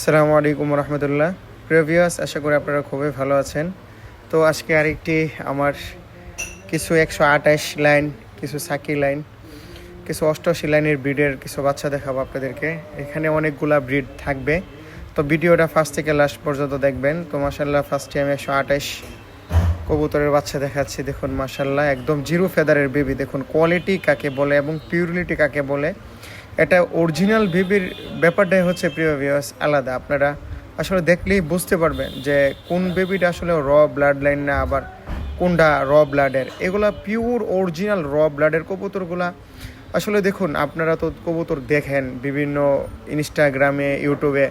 আসসালামু আলাইকুম রহমতুল্লাহ। প্রিভিয়াস আশা করি আপনারা খুবই ভালো আছেন। তো আজকে আরেকটি আমার কিছু একশো আঠাশ লাইন, কিছু সাকি লাইন, কিছু অষ্টআশি লাইনের ব্রিডের কিছু বাচ্চা দেখাবো আপনাদেরকে। এখানে অনেকগুলা ব্রিড থাকবে। তো ভিডিওটা ফার্স্ট থেকে লাস্ট পর্যন্ত দেখবেন। তো মাসাল্লাহ ফার্স্টে আমি একশো আঠাশ কবুতরের বাচ্চা দেখাচ্ছি। দেখুন মাসাল্লাহ একদম জিরো ফেদারের বেবি দেখুন কোয়ালিটি কাকে বলে এবং পিউরিটি কাকে বলে। এটা অরিজিনাল বেবির ব্যাপারটাই হচ্ছে প্রিয় ভিউয়ার্স আলাদা। আপনারা আসলে দেখলেই বুঝতে পারবেন যে কোন বেবিটা আসলে র ব্লাড লাইন না, আবার কোনটা র ব্লাডের এগুলা পিওর অরিজিনাল র ব্লাডের কবুতরগুলা। আসলে দেখুন, আপনারা তো কবুতর দেখেন বিভিন্ন ইনস্টাগ্রামে ইউটিউবে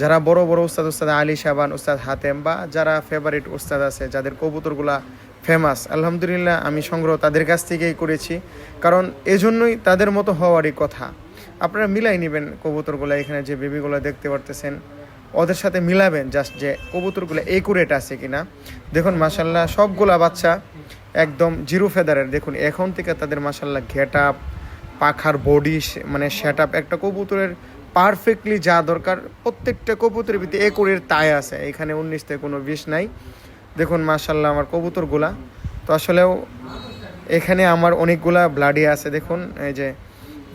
যারা বড় বড় উস্তাদ উস্তাদ আলী সাবান, উস্তাদ হাতেম, বা যারা ফেভারিট উস্তাদ আছে, যাদের কবুতরগুলা ফেমাস আলহামদুলিল্লাহ আমি সংগ্রহ তাদের কাছ থেকেই করেছি। কারণ এজন্যই তাদের মতো হওয়ারই কথা। আপনারা মিলাই নেবেন কবুতরগুলো এখানে যে বেবিগুলো দেখতে পারতেছেন। ওদের সাথে মিলাবেন জাস্ট যে কবুতরগুলো একুরেট আছে কিনা। দেখুন মাসাল্লাহ সবগুলা বাচ্চা একদম জিরো ফেদারের দেখুন, এখন থেকে তাদের মাসাল্লাহ ঘেট আপ পাখার বডি মানে সেট আপ একটা কবুতরের পারফেক্টলি যা দরকার, প্রত্যেকটা কবুতরের ভিতরে একুরের তাই আছে। এখানে উনিশ থেকে কোনো বিষ নাই। দেখুন মাসাল্লাহ আমার কবুতরগুলা। তো আসলেও এখানে আমার অনেকগুলা ব্লাডি আছে। দেখুন, এই যে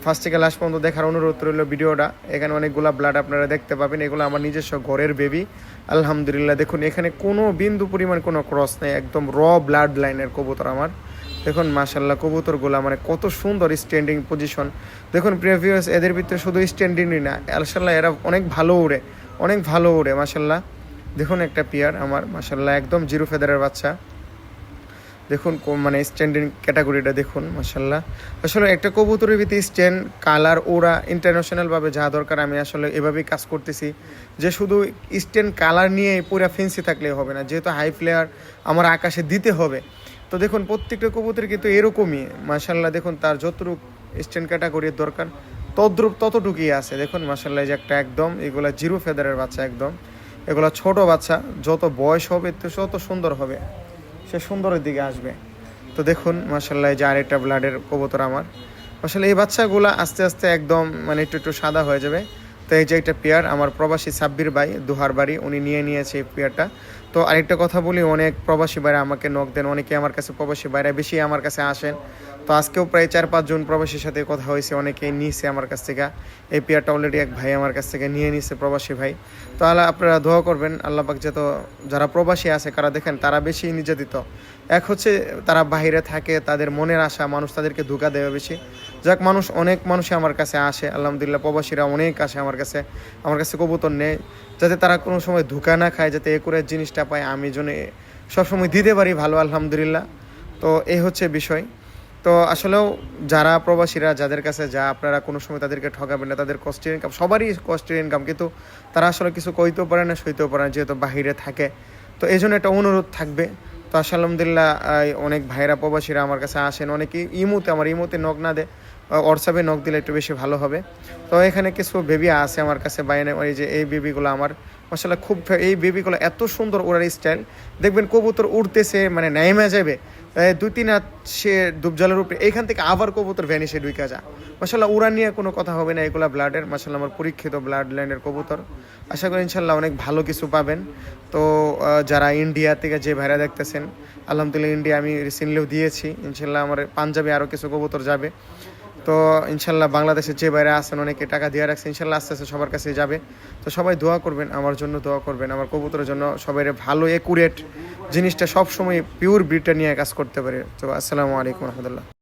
ফার্স্ট থেকে লাস্ট পর্যন্ত দেখার অনুরোধ রইল ভিডিওটা। এখানে অনেকগুলা ব্লাড আপনারা দেখতে পাবেন। এগুলো আমার নিজস্ব ঘরের বেবি আলহামদুলিল্লাহ, দেখুন, এখানে কোনো বিন্দু পরিমাণ কোনো ক্রস নেই। একদম র ব্লাড লাইনের কবুতর আমার। দেখুন মাশাল্লাহ কবুতরগুলো মানে কত সুন্দর স্ট্যান্ডিং পজিশন দেখুন প্রিভিয়াস এদের ভিতরে শুধু স্ট্যান্ডিংই না আলশাল্লাহ এরা অনেক ভালো উড়ে অনেক ভালো উড়ে মাশাল্লাহ দেখুন একটা পিয়ার আমার মাশাল্লাহ একদম জিরো ফেদারের বাচ্চা। দেখুন মানে স্ট্যান্ডিং ক্যাটাগরিটা দেখুন মাসাল্লাহ আসলে একটা কবুতরের ভিতরে স্ট্যান্ড কালার ওরা ইন্টারন্যাশনালভাবে যা দরকার, আমি আসলে এভাবেই কাজ করতেছি। যে শুধু স্ট্যান্ড কালার নিয়ে পুরো ফেন্সি থাকলে হবে না, যেহেতু হাই ফ্লেয়ার আমার আকাশে দিতে হবে। তো দেখুন, প্রত্যেকটা কবুতর কিন্তু এরকমই মাসাল্লাহ দেখুন, তার যতটুকু স্ট্যান্ড ক্যাটাগরির দরকার, তদ্রুপ ততটুকুই আছে। দেখুন মাসাল্লাহ যে একটা একদম, এগুলা জিরো ফেদারের বাচ্চা একদম। এগুলা ছোট বাচ্চা, যত বয়স হবে, তো তত সুন্দর হবে। সে সুন্দরের দিকে আসবে। তো দেখুন মাসাল্লাহ যে আরেকটা ব্লাডের কবুতর আমার। আসলে এই বাচ্চাগুলো আস্তে আস্তে একদম মানে একটু একটু সাদা হয়ে যাবে। তো এই যে একটা পেয়ার, আমার প্রবাসী সাব্বির ভাই, দুহার বাড়ি, উনি নিয়ে নিয়েছে এই পেয়ারটা। তো আরেকটা কথা বলি, অনেক প্রবাসী বাইরে আমাকে নখ দেন অনেকে আমার কাছে প্রবাসী বাইরে বেশি আমার কাছে আসেন। তো আজকেও প্রায় চার পাঁচজন প্রবাসীর সাথে কথা হয়েছে, অনেকেই নিয়েছে আমার কাছ থেকে। এই পেয়ারটা অলরেডি এক ভাই আমার কাছ থেকে নিয়ে নিছে প্রবাসী ভাই। তো আল্লাহ আপনারা দোয়া করবেন, আল্লাহ পাক যত যারা প্রবাসী আছে, কারা দেখেন, তারা বেশি নির্যাতিত। এক হচ্ছে তারা বাইরে থাকে, তাদের মনের আশা, মানুষ তাদেরকে ধোকা দেবে বেশি। যাক, মানুষ, অনেক মানুষই আমার কাছে আসে, আলহামদুলিল্লাহ। প্রবাসীরা অনেক আসে আমার কাছে আমার কাছে কবুতর নেই। যাতে তারা কোনো সময় ধোকা না খায়, যাতে একুরের জিনিসটা পায়, আমি জন্য সবসময় দিতে পারি ভালো, আলহামদুলিল্লাহ। তো এই হচ্ছে বিষয়। তো আসলেও যারা প্রবাসীরা, যাদের কাছে যা, আপনারা কোনো সময় তাদেরকে ঠকাবেন না, তাদের কষ্টের ইনকাম সবারই কষ্টের ইনকাম কিন্তু তারা আসলে কিছু কইতেও পারে না, সইতেও পারে না, যেহেতু বাহিরে থাকে। তো এই জন্য একটা অনুরোধ থাকবে তো আসলে আলহামদুলিল্লাহ অনেক ভাইরা প্রবাসীরা আমার কাছে আসেন। অনেকে ইমুতে, আমার ইমুতে নখ না দেয় হোয়াটসঅ্যাপে নখ দিলে একটু বেশি ভালো হবে। তো এখানে কিছু বেবি আছে আমার কাছে বাইনে ওই যে এই বেবিগুলো আমার। আসলে খুব এই বেবিগুলো এত সুন্দর ওড়ার স্টাইল দেখবেন কবুতর উড়তেছে মানে নেমে যাবে। দুই তিন হাত সে ডুবজলের উপরে। এইখান থেকে আবার কবুতর ভ্যানিশে ঢুকে যা মাসাল্লাহ উড়ান নিয়ে কোনো কথা হবে না এগুলা ব্লাডের মাসাল্লাহ আমার পরীক্ষিত ব্লাড ল্যান্ডের কবুতর। আশা করি ইনশাল্লাহ অনেক ভালো কিছু পাবেন। তো যারা ইন্ডিয়া থেকে যে ভাইরা দেখতেছেন, আলহামদুলিল্লাহ, ইন্ডিয়া আমি রিসেন্টলিও দিয়েছি। ইনশাল্লাহ আমার পাঞ্জাবে আরও কিছু কবুতর যাবে। তো ইনশাল্লাহ বাংলাদেশে যে বাইরে আছেন, অনেকে টাকা দিয়ে রাখছে, ইনশাল্লাহ আস্তে আস্তে সবার কাছে যাবে। তো সবাই দোয়া করবেন, আমার জন্য দোয়া করবেন, আমার কবুতরের জন্য সবাই ভালো একুরেট জিনিসটা সবসময় পিওর ব্রিডটা নিয়ে কাজ করতে পারে। তো আসসালামু আলাইকুম রহমতুল্লাহ।